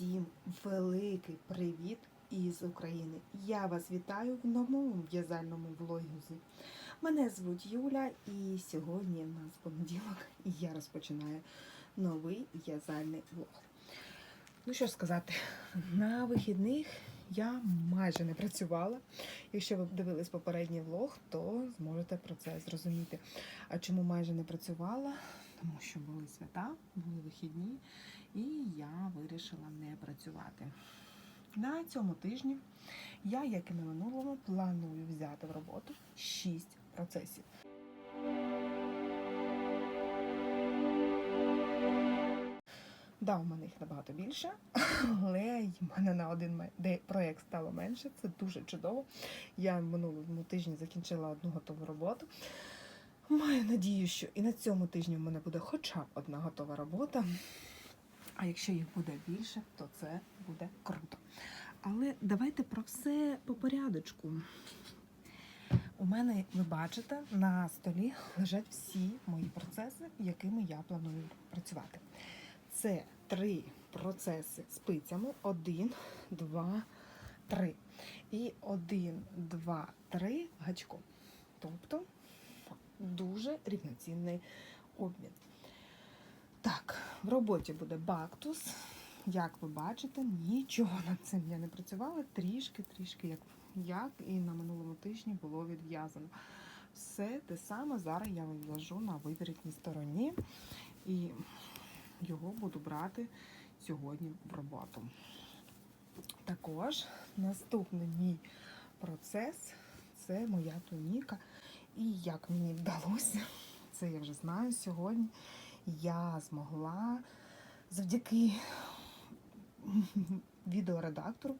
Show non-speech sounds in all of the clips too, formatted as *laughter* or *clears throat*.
Усім великий привіт із України. Я вас вітаю в новому в'язальному влозі. Мене звуть Юля, і сьогодні у нас понеділок, і я розпочинаю новий в'язальний влог. Ну що сказати, на вихідних я майже не працювала. Якщо ви дивились попередній влог, то зможете про це зрозуміти. А чому майже не працювала? Тому що були свята, були вихідні, і я вирішила не працювати. На цьому тижні я, як і на минулому, планую взяти в роботу 6 процесів. Да, у мене їх набагато більше, але в мене на один проєкт стало менше. Це дуже чудово. Я минулому тижні закінчила одну готову роботу. Маю надію, що і на цьому тижні в мене буде хоча б одна готова робота. А якщо їх буде більше, то це буде круто. Але давайте про все по порядочку. У мене, ви бачите, на столі лежать всі мої процеси, якими я планую працювати. Це три процеси спицями: один, два, три. І один, два, три гачком. Тобто дуже рівноцінний обмін. Так, в роботі буде бактус. Як ви бачите, нічого над цим я не працювала. Трішки, трішки, як, як і на минулому тижні було відв'язано. Все те саме зараз я вив'яжу на виворітній стороні і його буду брати сьогодні в роботу. Також наступний мій процес це моя туніка. І як мені вдалося, це я вже знаю сьогодні. Я змогла завдяки *laughs* відеоредактору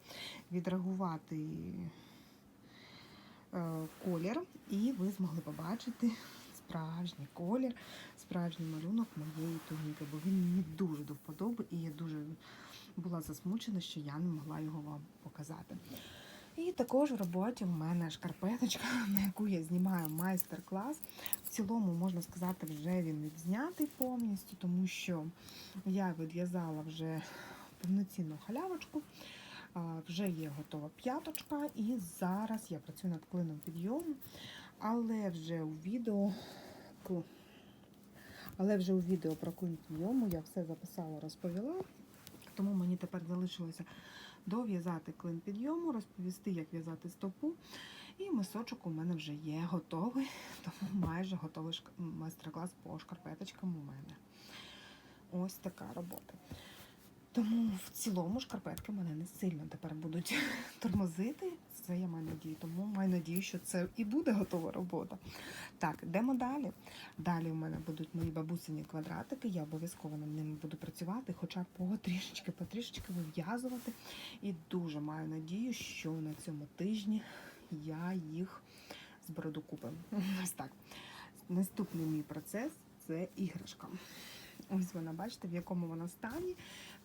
відреагувати е, колір, і ви змогли побачити справжній колір, справжній малюнок моєї туніки, бо він мені дуже до вподоби, і я дуже була засмучена, що я не могла його вам показати. І також в роботі в мене шкарпеточка, *laughs* на яку я знімаю майстер-клас. В цілому, можна сказати, вже він відзнятий повністю, тому що я відв'язала вже повноцінну халявочку. Вже є готова п'яточка, і зараз я працюю над клином підйому, але вже у відео але вже у відео про клин підйому я все записала, розповіла. Тому мені тепер залишилося дов'язати клин підйому, розповісти, як в'язати стопу. І мисочок у мене вже є готовий, *laughs* тому майже готовий майстер-клас по шкарпеточкам у мене. Ось така робота. Тому в цілому шкарпетки мене не сильно тепер будуть *laughs* тормозити. Це я маю надію. Тому маю надію, що це і буде готова робота. Так, йдемо далі. Далі у мене будуть мої бабусині квадратики. Я обов'язково над ними буду працювати, хоча потрішечки, потрішечки вив'язувати. І дуже маю надію, що на цьому тижні я їх зберу докупи. *laughs* Ось так. Наступний мій процес це іграшка. Ось вона, бачите, в якому вона стані.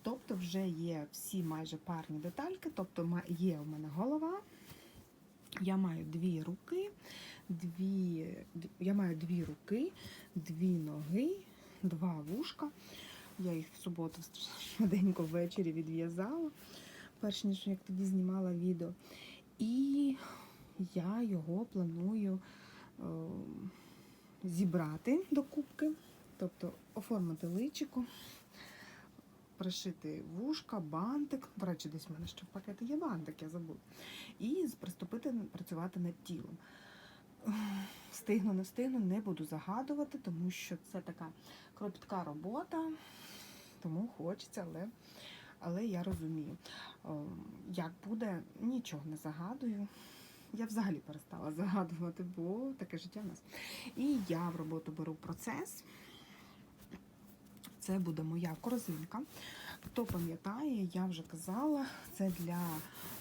Тобто вже є всі майже парні детальки, тобто є у мене голова. Я маю дві руки, дві, я маю дві руки, дві ноги, два вушка. Я їх в суботу швиденько ввечері відв'язала, перш ніж як тоді знімала відео. І я його планую е, зібрати до кубки, тобто оформити личико, пришити вушка, бантик. До речі, десь в мене ще в пакеті є бантик, я забула. І приступити працювати над тілом. Встигну, не встигну, не буду загадувати, тому що це така кропітка робота, тому хочеться, але, але я розумію. Як буде, нічого не загадую. Я взагалі перестала загадувати, бо таке життя в нас. І я в роботу беру процес. Це буде моя корзинка. Хто пам'ятає, я вже казала, це для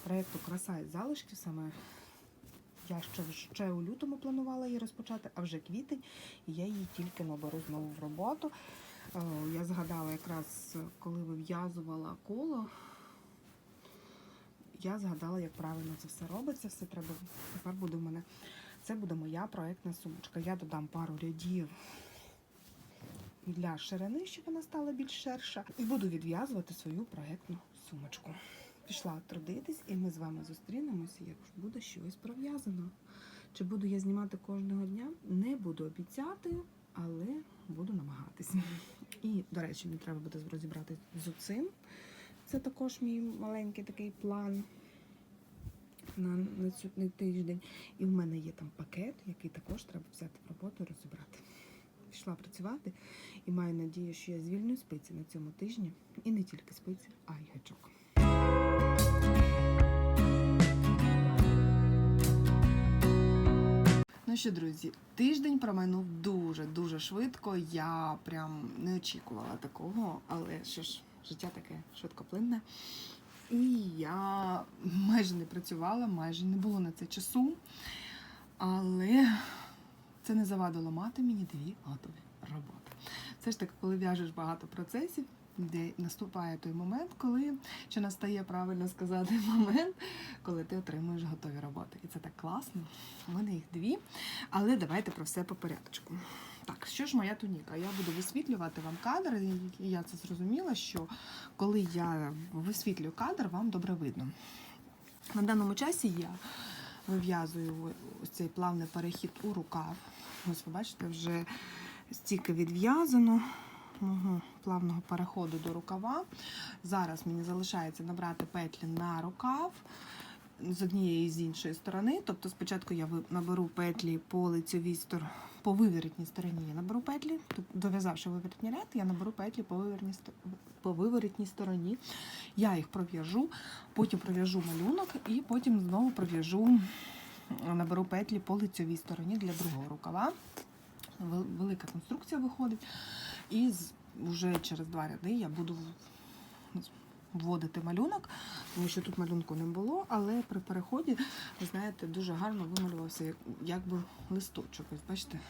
проєкту Краса із залишків. Саме я ще, ще у лютому планувала її розпочати, а вже квітень, і я її тільки наберу знову в роботу. Е, Я згадала якраз, коли вив'язувала коло, я згадала, як правильно це все робиться. Все треба. Тепер буде в мене. Це буде моя проєктна сумочка. Я додам пару рядів для ширини, щоб вона стала більш ширша, і буду відв'язувати свою проєктну сумочку. Пішла трудитись, і ми з вами зустрінемося, як буде щось пров'язано. Чи буду я знімати кожного дня? Не буду обіцяти, але буду намагатися. І, до речі, мені треба буде розібратися з цим. Це також мій маленький такий план на, на цю на тиждень. І в мене є там пакет, який також треба взяти в роботу і розібрати. Пішла працювати і маю надію, що я звільню спиці на цьому тижні. І не тільки спиці, а й гачок. Ну що, друзі, тиждень промайнув дуже-дуже швидко. Я прям не очікувала такого, але що ж, життя таке швидкоплинне. І я майже не працювала, майже не було на це часу. Але це не завадило мати мені дві готові роботи. Все ж таки, коли в'яжеш багато процесів, де наступає той момент, коли чи настає правильно сказати *laughs* момент, коли ти отримуєш готові роботи. І це так класно. У мене їх дві. Але давайте про все по порядку. Так, що ж моя туніка? Я буду висвітлювати вам кадр, і я це зрозуміла, що коли я висвітлюю кадр, вам добре видно. На даному часі я вив'язую ось цей плавний перехід у рукав. Ось ви бачите, вже стільки відв'язано мого плавного переходу до рукава. Зараз мені залишається набрати петлі на рукав з однієї і з іншої сторони. Тобто спочатку я наберу петлі по лицевій стороні, по виворітній стороні я наберу петлі, дов'язавши виворітній ряд, я наберу петлі по виворітній, ст- по виворітній стороні. Я їх пров'яжу, потім пров'яжу малюнок і потім знову пров'яжу, наберу петлі по лицевій стороні для другого рукава. Вел- Велика конструкція виходить. І вже через два ряди я буду вводити малюнок, тому що тут малюнку не було, але при переході, ви знаєте, дуже гарно вималювався якби листочок. Ось бачите,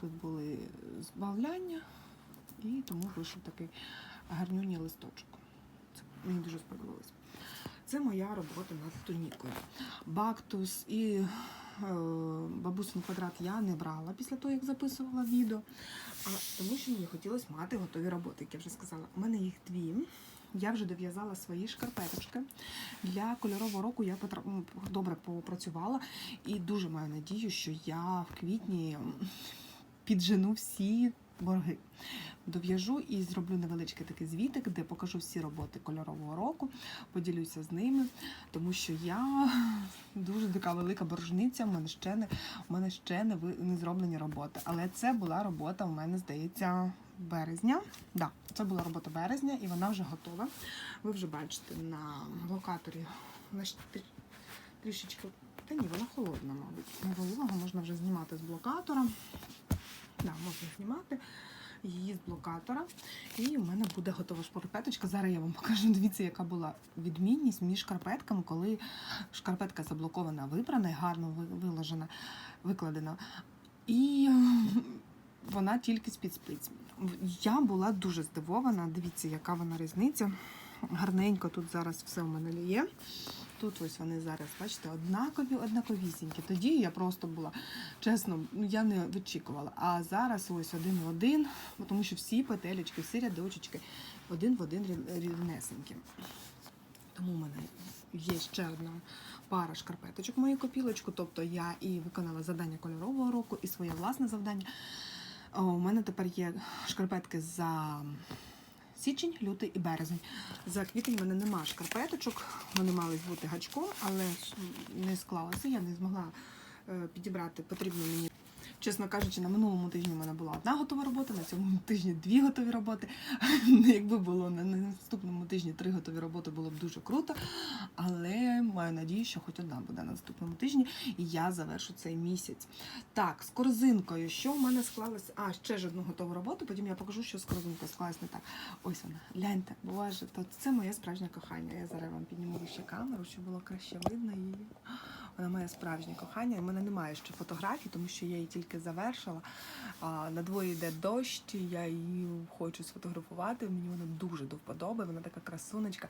тут були збавляння, і тому вийшов такий гарнюній листочок. Це мені дуже сподобалось. Це моя робота над тунікою. Бактус і бабусин квадрат я не брала після того, як записувала відео, а тому що мені хотілося мати готові роботи, як я вже сказала. У мене їх дві. Я вже дов'язала свої шкарпеточки. Для кольорового року я потра- добре попрацювала і дуже маю надію, що я в квітні піджену всі борги. Дов'яжу і зроблю невеличкий такий звітик, де покажу всі роботи кольорового року, поділюся з ними, тому що я *laughs* дуже така велика боржниця. У мене ще не у мене ще не не зроблені роботи. Але це була робота, у мене здається, березня. Да, це була робота березня, і вона вже готова. Ви вже бачите на блокаторі вона трішечки. Та ні, вона холодна, мабуть. Не волога, можна вже знімати з блокатора. Да, можна знімати її з блокатора. І в мене буде готова шкарпеточка. Зараз я вам покажу. Дивіться, яка була відмінність між шкарпетками, коли шкарпетка заблокована, випрана, і гарно виложена, викладена. І вона тільки з-під спиць. Я була дуже здивована. Дивіться, яка вона різниця. Гарненько тут зараз все у мене є. Тут ось вони зараз, бачите, однакові, однаковісінькі. Тоді я просто була, чесно, ну я не вичікувала. А зараз ось один в один, тому що всі петелечки, всі рядочечки один в один рівнесенькі. Тому в мене є ще одна пара шкарпеточок в мою копілочку. Тобто я і виконала завдання кольорового року, і своє власне завдання. У мене тепер є шкарпетки за січень, лютий і березень. За квітень в мене нема шкарпеточок, вони мали бути гачком, але не склалося. Я не змогла е, підібрати потрібно мені. Чесно кажучи, на минулому тижні в мене була одна готова робота, на цьому тижні дві готові роботи. *laughs* Якби було на наступному тижні три готові роботи, було б дуже круто. Але маю надію, що хоч одна буде на наступному тижні, і я завершу цей місяць. Так, з корзинкою, що в мене склалося? А, ще ж одну готову роботу, потім я покажу, що з корзинкою склалось не так. Ось вона. Гляньте, боже, то це моє справжнє кохання. Я зараз вам підніму ще камеру, щоб було краще видно її. Вона моє справжнє кохання. У мене немає ще фотографій, тому що я її тільки завершила. На дворі йде дощ, я її хочу сфотографувати. Мені вона дуже до вподоби. Вона така красунечка.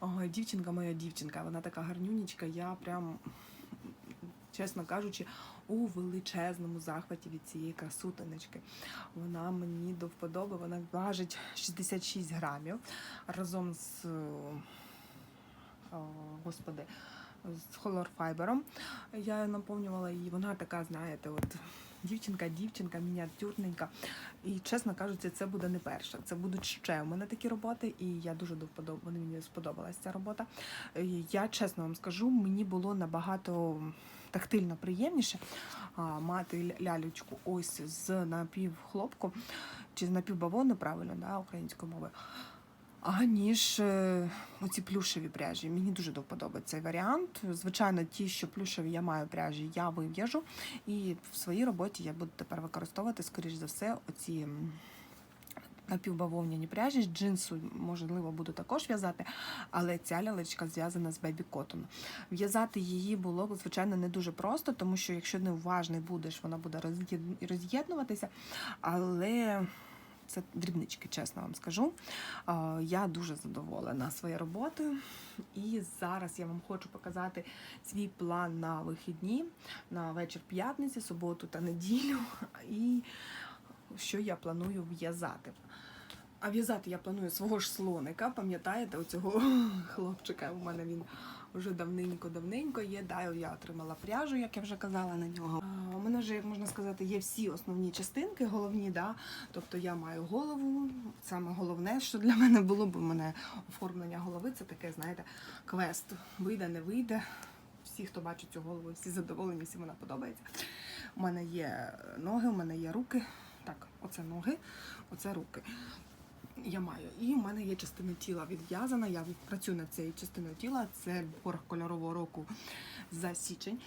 Ой, дівчинка моя дівчинка, вона така гарнюнічка. Я прям чесно кажучи, у величезному захваті від цієї красутиночки. Вона мені до вподоби, вона важить 66 грамів разом з е, о, господи, з холорфайбером. Я наповнювала її, вона така, знаєте, от дівчинка, дівчинка, мініатюрненька. І чесно кажучи, це буде не перша. Це будуть ще у мене такі роботи, і я дуже до вподоб... мені сподобалася ця робота. Я чесно вам скажу, мені було набагато тактильно приємніше мати ля- лялючку ось з напівхлопку чи з напівбавону, правильно, да, українською мовою. Аніж е, оці плюшеві пряжі. Мені дуже до вподоби цей варіант. Звичайно, ті, що плюшеві я маю пряжі, я вив'яжу. І в своїй роботі я буду тепер використовувати, скоріш за все, оці напівбавовняні пряжі. Джинсу, можливо, буду також в'язати, але ця лялечка зв'язана з бебі котону. В'язати її було, звичайно, не дуже просто, тому що якщо не уважний будеш, вона буде роз'єд- роз'єднуватися. Але це дрібнички, чесно вам скажу. Я дуже задоволена своєю роботою. І зараз я вам хочу показати свій план на вихідні, на вечір п'ятниці, суботу та неділю. І що я планую в'язати. А в'язати я планую свого ж слоника, пам'ятаєте, оцього хлопчика. У мене він вже давненько-давненько є. Да, я отримала пряжу, як я вже казала на нього. Мене вже, як можна сказати, є всі основні частинки, головні, да. Тобто я маю голову. Саме головне, що для мене було, бо в мене оформлення голови це таке, знаєте, квест. Вийде, не вийде. Всі, хто бачить цю голову, всі задоволені, всім вона подобається. У мене є ноги, у мене є руки. Так, оце ноги, оце руки. Я маю. І в мене є частина тіла відв'язана. Я працюю над цією частиною тіла. Це борг кольорового року за січень.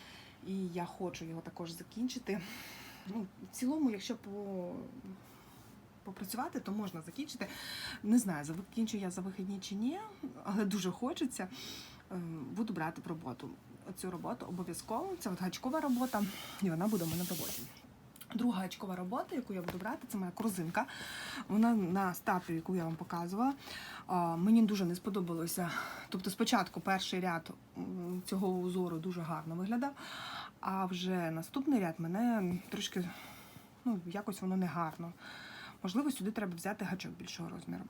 І я хочу його також закінчити. Ну, в цілому, якщо по... попрацювати, то можна закінчити. Не знаю, закінчу я за вихідні чи ні, але дуже хочеться. Е, Буду брати в роботу. Оцю роботу обов'язково. Це от гачкова робота, і вона буде у мене в роботі. Друга очкова робота, яку я буду брати, це моя корзинка. Вона на стапі, яку я вам показувала. Мені дуже не сподобалося. Тобто, спочатку перший ряд цього узору дуже гарно виглядав, а вже наступний ряд мене трошки ну, якось воно не гарно. Можливо, сюди треба взяти гачок більшого розміру.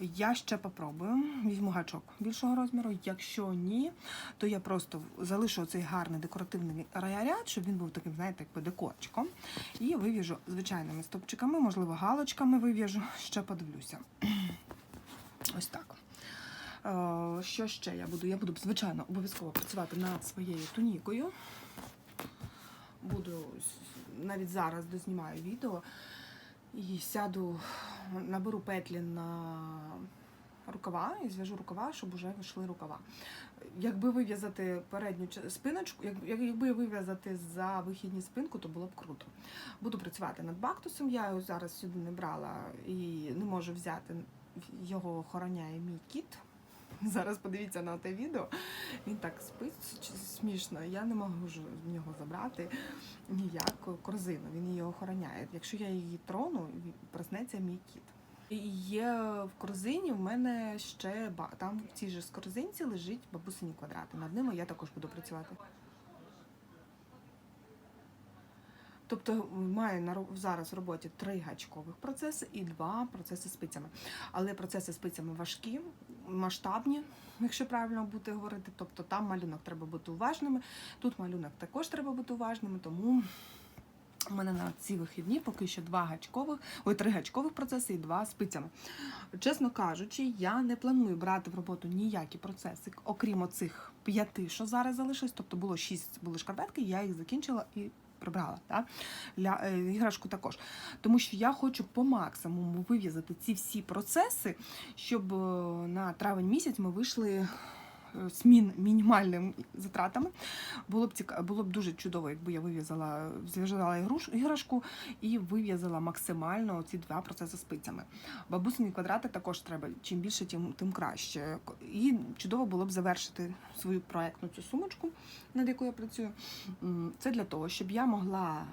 Я ще попробую, візьму гачок більшого розміру. Якщо ні, то я просто залишу цей гарний декоративний ряд, щоб він був таким, знаєте, якби декорчиком. І вив'яжу звичайними стопчиками, можливо, галочками вив'яжу, ще подивлюся. *clears throat* Ось так. Е, Що ще я буду? Я буду, звичайно, обов'язково працювати над своєю тунікою. Буду навіть зараз дознімаю відео і сяду, наберу петлі на рукава і зв'яжу рукава, щоб вже вийшли рукава. Якби вив'язати передню спиночку, як- як- якби вив'язати за вихідні спинку, то було б круто. Буду працювати над бактусом. Я його зараз сюди не брала і не можу взяти. Його охороняє мій кіт. *laughs* Зараз подивіться на те відео. Він так спить смішно. Я не можу в нього забрати ніяк корзину. Він її охороняє. Якщо я її трону, проснеться мій кіт. І є в корзині в мене ще там в цій же корзинці лежить бабусині квадрати. Над ними я також буду працювати. Тобто маю на зараз в роботі три гачкових процеси і два процеси спицями. Але процеси спицями важкі, масштабні, якщо правильно бути говорити. Тобто там малюнок треба бути уважними, тут малюнок також треба бути уважними, тому. У мене на ці вихідні поки що два гачкових, ой, три гачкових процеси і два спицями. Чесно кажучи, я не планую брати в роботу ніякі процеси, окрім оцих п'яти, що зараз залишилось. Тобто було шість були шкарпетки, я їх закінчила і прибрала. да? Ля, е, іграшку також. Тому що я хочу по максимуму вив'язати ці всі процеси, щоб е, на травень місяць ми вийшли е, з мін, мінімальними затратами. Було б ціка... було б дуже чудово, якби я вив'язала, зв'язала іграшку і вив'язала максимально ці два процеси спицями. Бабусині квадрати також треба. Чим більше, тим, тим краще. І чудово було б завершити свою проектну цю сумочку, над якою я працюю. Це для того, щоб я могла.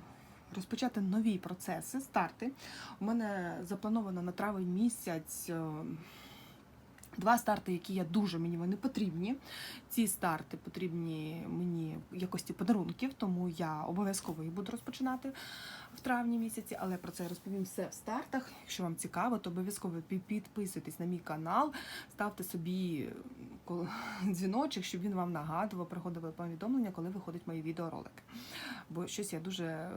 Розпочати нові процеси, старти. У мене заплановано на травень місяць е, Два старти, які я дуже мені вони потрібні. Ці старти потрібні мені якості подарунків, тому я обов'язково їх буду розпочинати в травні місяці, але про це я розповім все в стартах. Якщо вам цікаво, то обов'язково підписуйтесь на мій канал, ставте собі дзвіночок, щоб він вам нагадував, приходили повідомлення, коли виходять мої відеоролики. Бо щось я дуже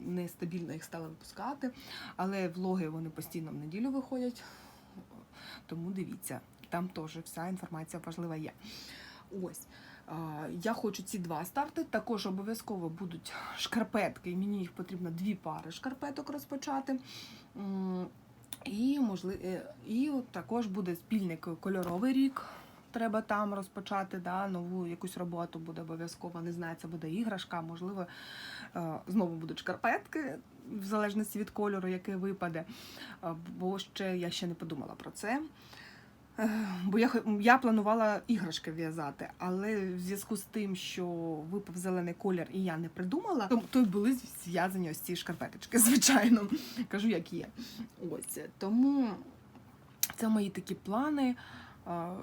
нестабільно їх стала випускати, але влоги вони постійно в неділю виходять. Тому дивіться, там теж вся інформація важлива є. Ось. Я хочу ці два старти. Також обов'язково будуть шкарпетки, і мені їх потрібно дві пари шкарпеток розпочати. І, можливо, і також буде спільний к- кольоровий рік. Треба там розпочати да, нову якусь роботу буде обов'язково. Не знаю, це буде іграшка, можливо, е, знову будуть шкарпетки, в залежності від кольору, який випаде. Е, Бо ще я ще не подумала про це. Бо я, я планувала іграшки в'язати, але в зв'язку з тим, що випав зелений колір і я не придумала, то, то й були зв'язані ось ці шкарпеточки, *laughs* звичайно. Кажу, як є. Ось тому це мої такі плани а,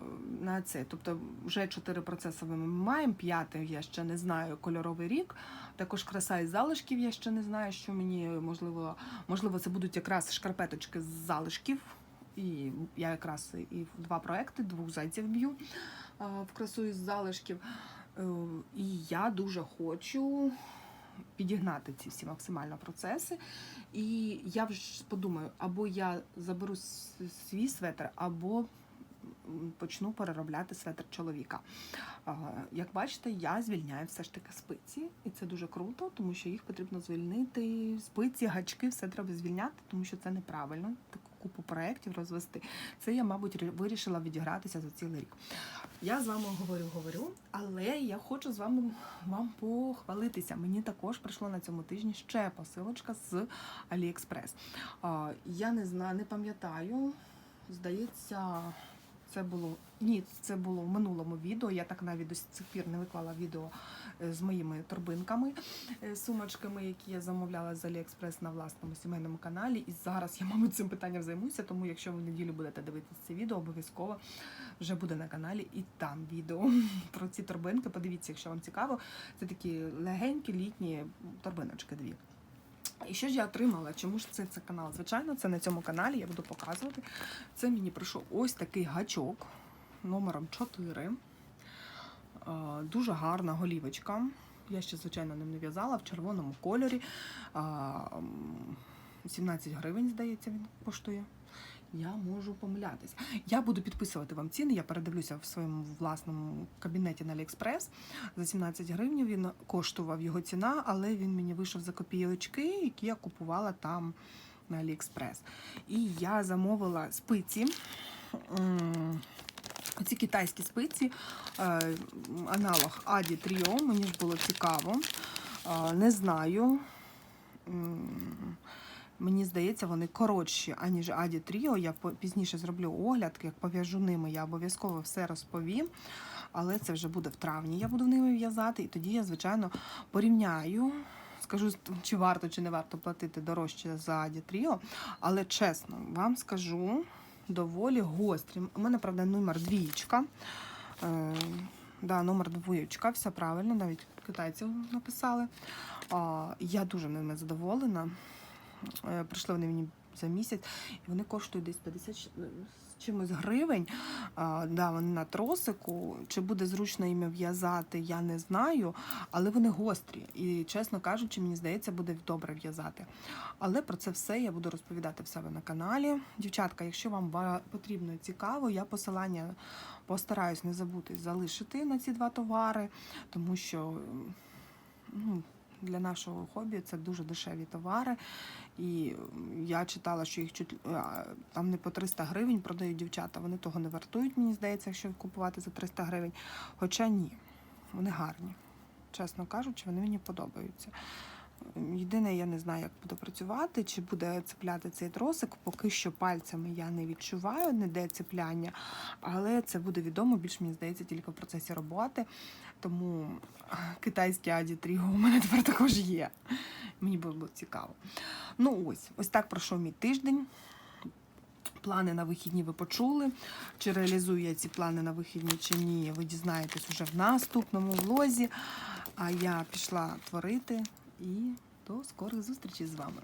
на це. Тобто, вже чотири процеси ми маємо. П'ятий я ще не знаю кольоровий рік. Також краса із залишків я ще не знаю, що мені можливо, можливо, це будуть якраз шкарпеточки з залишків. І я якраз і в два проекти двох зайців б'ю в красу із залишків. Е, І я дуже хочу підігнати ці всі максимально процеси. І я вже подумаю, або я заберу свій светр, або почну переробляти светр чоловіка. Як бачите, я звільняю все ж таки спиці, і це дуже круто, тому що їх потрібно звільнити. Спиці, гачки, все треба звільняти, тому що це неправильно. Купу проєктів розвести. Це я, мабуть, вирішила відігратися за цілий рік. Я з вами говорю, говорю, але я хочу з вами вам похвалитися. Мені також прийшло на цьому тижні ще посилочка з AliExpress. Я не знаю, не пам'ятаю. Здається, це було ні, це було в минулому відео. Я так навіть до цих пір не виклала відео е, з моїми торбинками, е, сумочками, які я замовляла з AliExpress на власному сімейному каналі. І зараз я, *laughs* мабуть, цим питанням займуся, тому якщо ви в неділю будете дивитися це відео, обов'язково вже буде на каналі і там відео *laughs* про ці торбинки. Подивіться, якщо вам цікаво. Це такі легенькі літні торбиночки дві. І що ж я отримала? Чому ж це, це канал? Звичайно, це на цьому каналі я буду показувати. Це мені прийшов ось такий гачок номером 4. Е, Дуже гарна голівочка. Я ще, звичайно, ним не в'язала в червоному кольорі. Е, 17 гривень, здається, він коштує. Я можу помилятися. Я буду підписувати вам ціни. Я передивлюся в своєму власному кабінеті на AliExpress. За 17 гривень він коштував його ціна, але він мені вийшов за копійочки, які я купувала там на AliExpress. І я замовила спиці. М, Ці китайські спиці, е, аналог Аді Trio, мені ж було цікаво. Е, Не знаю. Мені здається, вони коротші, аніж Аді Тріо. Я пізніше зроблю огляд, як пов'яжу ними, я обов'язково все розповім. Але це вже буде в травні. Я буду ними в'язати, і тоді я, звичайно, порівняю. Скажу, чи варто, чи не варто платити дорожче за Аді Тріо. Але чесно, вам скажу, доволі гострі. У мене, правда, номер двічка. Е, да, номер двоєчка, все правильно, навіть китайців написали. А, я дуже ними задоволена. Е, Прийшли вони мені за місяць, і вони коштують десь 50 з чимось гривень. А, да, вони на тросику. Чи буде зручно їм в'язати, я не знаю, але вони гострі. І, чесно кажучи, мені здається, буде добре в'язати. Але про це все я буду розповідати в себе на каналі. Дівчатка, якщо вам потрібно цікаво, я посилання постараюсь не забути залишити на ці два товари, тому що. Ну, для нашого хобі це дуже дешеві товари. І я читала, що їх чуть там не по 300 гривень продають дівчата. Вони того не вартують, мені здається, якщо купувати за 300 гривень. Хоча ні, вони гарні. Чесно кажучи, вони мені подобаються. Єдине, я не знаю, як буде працювати, чи буде цепляти цей тросик. Поки що пальцями я не відчуваю ніде цепляння, але це буде відомо, більш мені здається, тільки в процесі роботи. Тому а, китайські Аді Тріго у мене тепер також є. Мені було цікаво. Ну ось, ось так пройшов мій тиждень. плани на вихідні ви почули. Чи реалізую я ці плани на вихідні чи ні, ви дізнаєтесь уже в наступному влозі. А я пішла творити і до скорих зустрічей з вами.